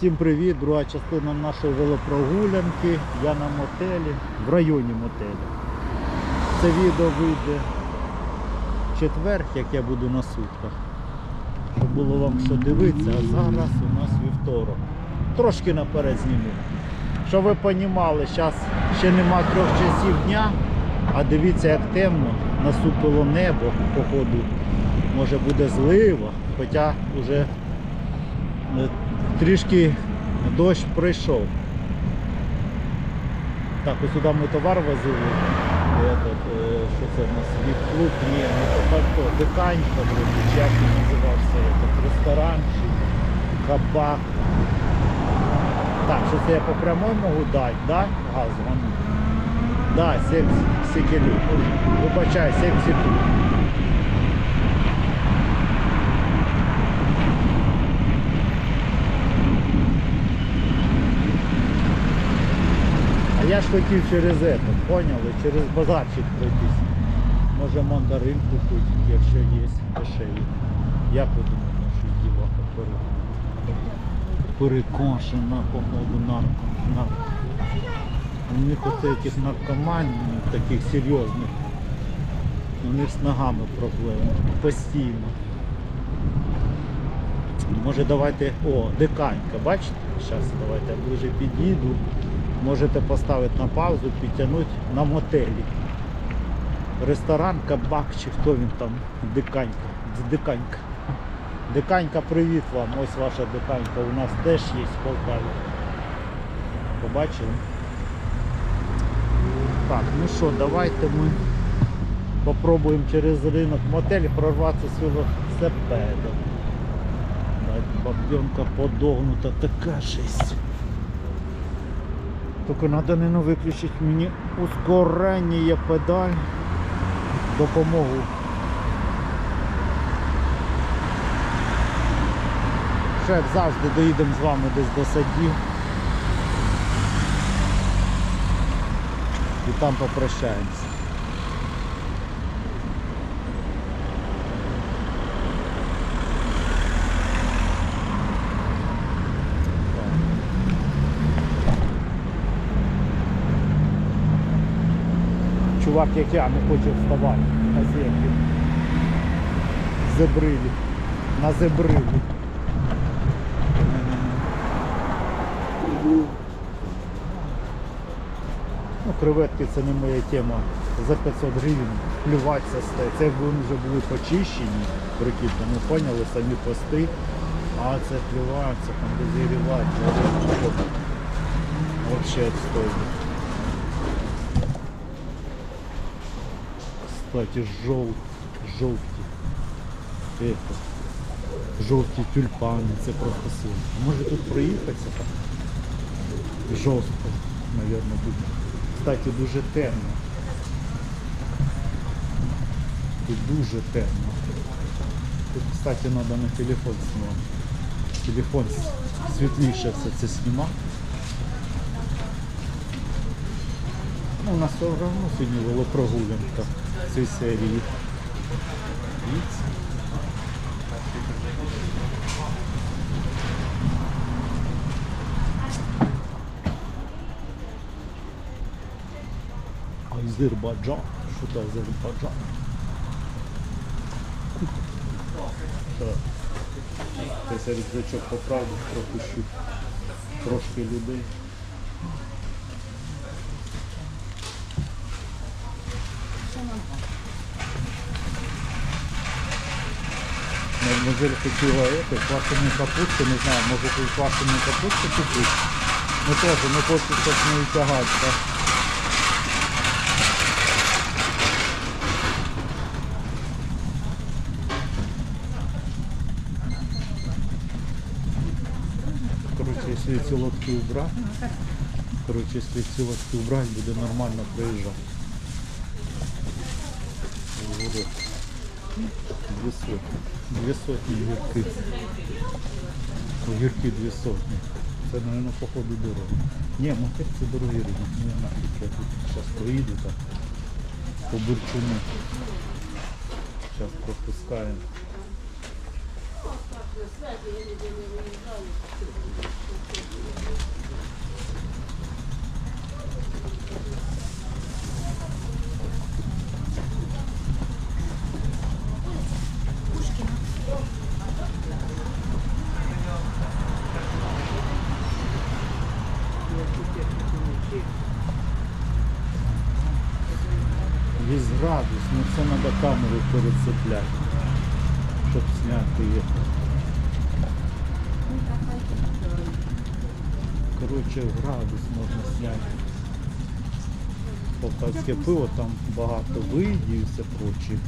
Всім привіт! Друга частина нашої велопрогулянки. Я на мотелі, в районі мотелю. Це відео вийде в четвер, як я буду на сутках. Щоб було вам що дивитися, а зараз у нас вівторок. Трошки наперед зніму. Щоб ви розуміли, зараз ще нема трьох часів дня, а дивіться, як темно, насупило небо, походу, може буде злива, хоча вже Е, трішки дощ пройшов. Так, ось сюди ми товар возили. Этот, е, що це у нас віп-клуб, не тепер то, диканька, вроді, чи як він називався, этот, ресторанчик, кабак. Так, що це я по прямой можу дати, да? Газ, вон. Да, 70 секелів. Вибачай, 7 секунд. Я ж хотів через это, поняли? Через базарчик пройтись. Може мандарин купити, якщо є дешеві. Як ви думаєте, що діваха пере... перекошена, походу, нарко. нарко. У них оце яких наркоманів, таких серйозних. У них з ногами проблеми. Постійно. Може давайте... О, диканька, бачите? Зараз давайте я ближе під'їду. Можете поставити на паузу, підтягнути на мотелі. Ресторан, кабак чи хто він там, диканька. Диканька. Диканька, привіт вам. Ось ваша диканька. У нас теж є в Полтаві. Побачили? Так, ну що, давайте ми попробуємо через ринок мотель прорватися з велосипедом. Бабьонка подогнута, така жесть. Тільки треба не виключити мені ускорення педаль. Допомогу. Ще завжди доїдемо з вами десь до садів. І там попрощаємося. Чувак, як я, не хоче вставати на землю. Зебрилі. На зебрилі. Ну, креветки це не моя тема. За 500 гривень плюватися стає. Це вони вже були почищені, прикиньте, ну поняли самі пости. А це плюватися, там дозірівати. Взагалі відстойно. Кстати, жол, жовті. Это, жовті тюльпани, це просто сильно. Може тут проїхатися так? Жорстко, мабуть, буде. Кстати, дуже темно. Тут дуже темно. Тут, кстати, треба на телефон знімати. Телефон с- світліше все це знімати. У нас все одно сьогодні велопрогулянка в цій серії. Азербайджан. Що це Азербайджан? Так. Я рюкзачок поправду, пропущу трошки людей. Мадемуазель хотіла это, квашеную капусту, не знаю, може тут квашеную капусту купити. Ну теж не хочу, щоб не тягатися. Короче, если эти лодки убрать, короче, если эти лодки убрать, буде нормально проезжать. Вот. Дві сотні. Дві сотні гірки. Гірки дві сотні. Це, мабуть, по ходу дороги. Ні, мотель це дорогі ринок. Не знаю, я тут зараз проїду так. По бурчуну. Зараз пропускаємо. градус, ну це треба камеру перецепляти, щоб зняти її. Коротше, градус можна зняти. Полтавське пиво, там багато видів і все проче.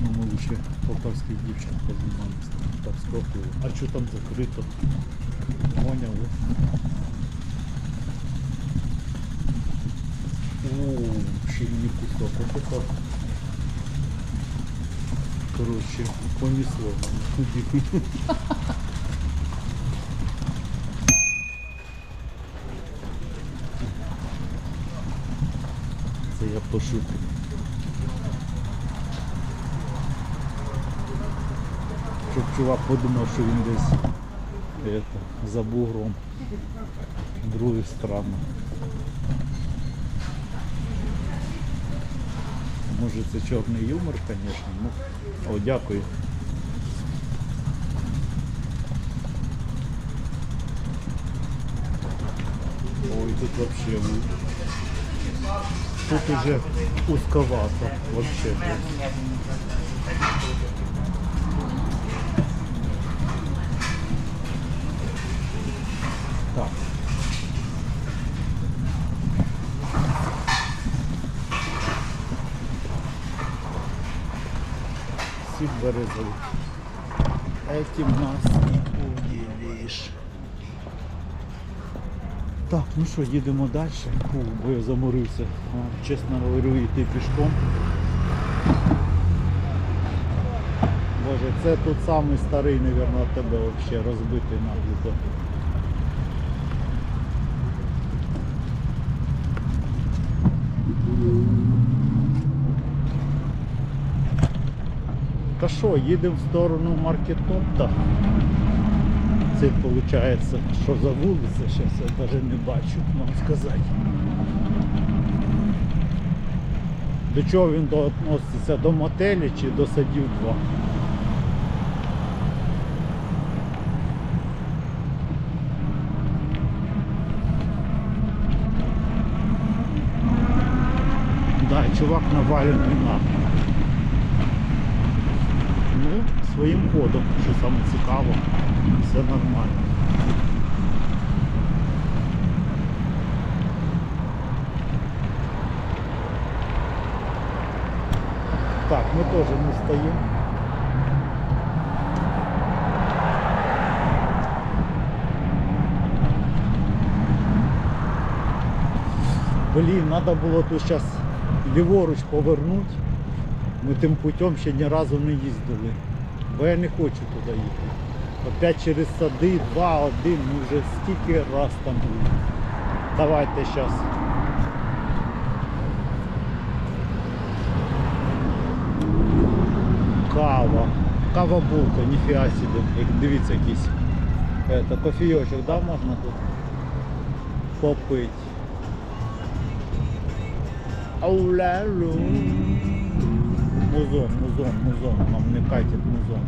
Ну, ми лучше полтавських познімали з полтавського пива. А що там закрито? Поняли? О, ще не кусок. Вот это. Короче, понесло. Це я пошутив. Щоб чувак подумав, що він десь это, за бугром других странах. Може це чорний юмор, звісно. Ну, о, дякую. Ой, тут вообще ну, тут уже узковато вообще. Так. Сік березовий. Этим нас не удивиш. Так, ну що, їдемо далі. Фу, бо я заморився. Чесно говорю, йти пішком. Боже, це тут самий старий, мабуть, тебе взагалі розбитий наглухо. Та що, їдемо в сторону маркетопта. Це виходить, що за вулиця, зараз я навіть не бачу, вам сказати. До чого він відноситься? До мотелі чи до садів 2? Да, чувак навалений на. Ну, своїм ходом, що саме цікаво, все нормально. Так, ми теж не стоїмо. Блін, треба було тут зараз ліворуч повернути. Ми тим путем ще ні разу не їздили. Бо я не хочу туди їхати. Опять через сади, два, один, ми вже стільки раз там були. Давайте зараз. Кава. Кава булка, ніфіга собі. Як дивіться якийсь. Это, кофійочок, да, можна тут попити. Аулялю. Музон, музон, музон. Нам не катять музон.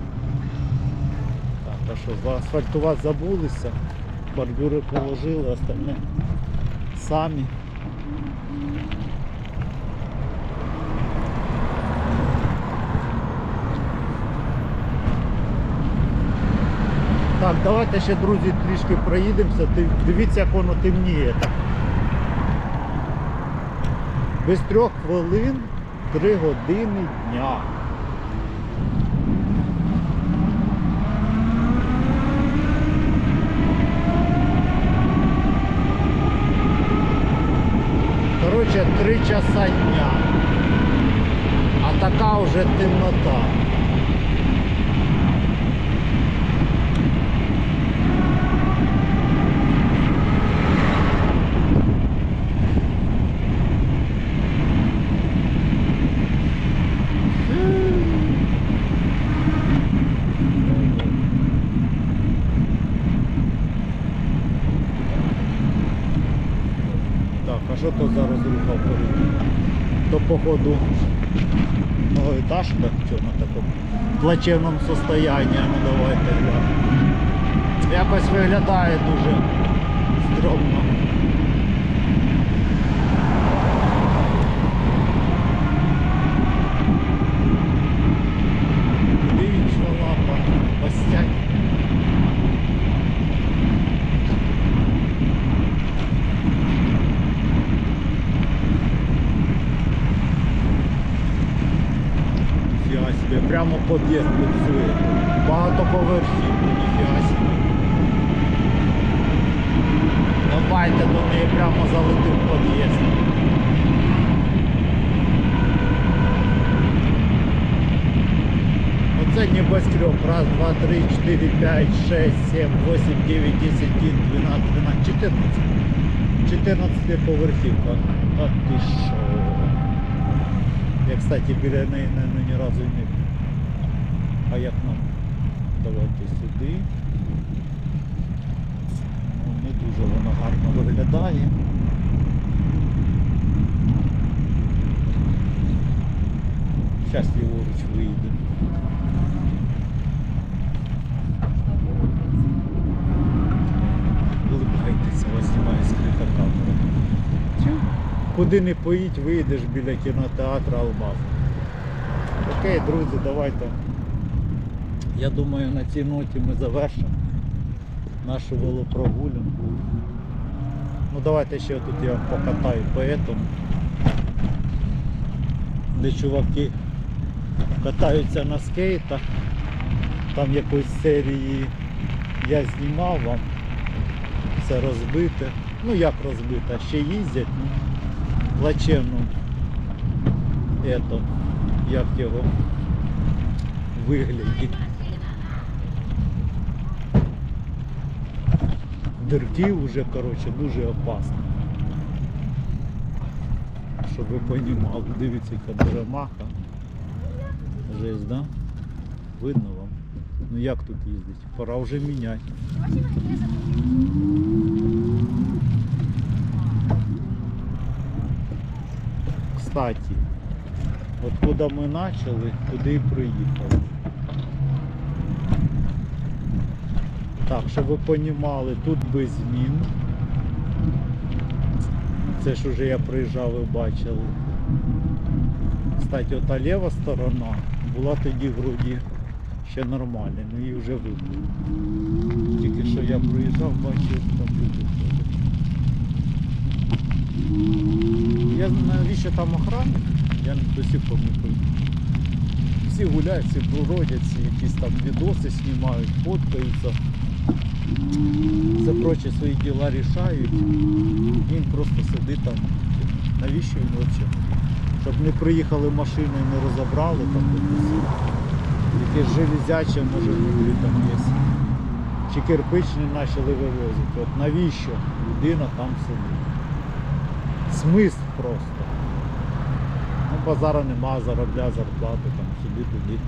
Так, а що, заасфальтувати забулися. Бордюри положили, остальне самі. Так, давайте ще, друзі, трішки проїдемося. Дивіться, як воно темніє. Так. Без трьох хвилин три години дня. Коротше, три часа дня. А така вже темнота. Що то за розруха вперед? То походу многоэтажка, що на такому плачевному состоянии, ну давайте глянемо. Якось виглядає дуже стрьомно. Прямо під'їзд під цю. Багатоповерхівку, ніфіга собі. Давайте до неї прямо залетим в під'їзд. Оце небоскреб. Раз, два, три, чотири, п'ять, шесть, сім, восемь, дев'ять, десять, дванадцять, дванадцять, чотирнадцять. 14 поверхівка. А ти що? Я, кстати, біля неї не, ні разу не. А як нам? Давайте сюди. Ну, не дуже воно гарно виглядає. Зараз ліворуч вийде. Улыбайтеся, вас знімає скрита камера. Куди не поїдь, вийдеш біля кінотеатру Алмаз. Окей, друзі, давайте. Я думаю, на цій ноті ми завершимо нашу велопрогулянку. Ну давайте ще тут я покатаю по этому. Де чуваки катаються на скейтах. Там якоїсь серії я знімав вам. Все розбите. Ну як розбите, ще їздять, ну плачевно. Ето, як його вигляді. Дирки вже, коротше, дуже опасно. Щоб ви понімали, дивіться, яка деремаха. Жесть, да? Видно вам? Ну як тут їздить? Пора вже міняти. Кстати, от куди ми почали, туди і приїхали. Так, щоб ви розуміли, тут без змін. Це ж уже я приїжджав і бачили. Кстати, ота ліва сторона була тоді вроді ще нормальна, ну її вже вибили. Тільки що я приїжджав, бачив, там люди. Я навіщо там охранник? Я до сих пор не пойму. Всі гуляють, всі бродять, якісь там відоси знімають, фоткаються. Це прочі свої діла рішають. Він просто сидить там. Навіщо він взагалі? Щоб не приїхали машини і не розібрали там якісь. Якесь железяче може внутрі там є. Чи кирпичні почали вивозити. От навіщо людина там сидить? Смисл просто. Ну, базара нема, заробля зарплату, там сюди туди.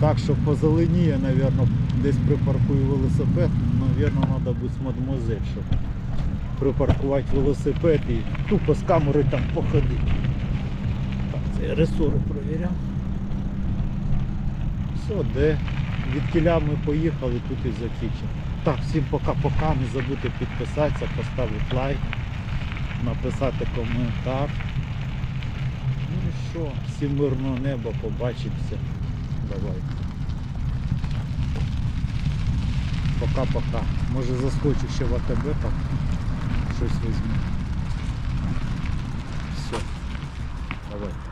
Так що по зелені я, мабуть, десь припаркую велосипед, мабуть, треба бути з мадемуазель, щоб припаркувати велосипед і тупо з камери там походити. Так, це я ресори провіряв. Все, де від кіля ми поїхали, тут і закінчимо. Так, всім пока-пока, не забудьте підписатися, поставити лайк, написати коментар. Ну і що, всім мирного неба, побачимося. Давай. Пока-пока. Може заскочу ще в АТБ там. Щось візьму. Все. Давай.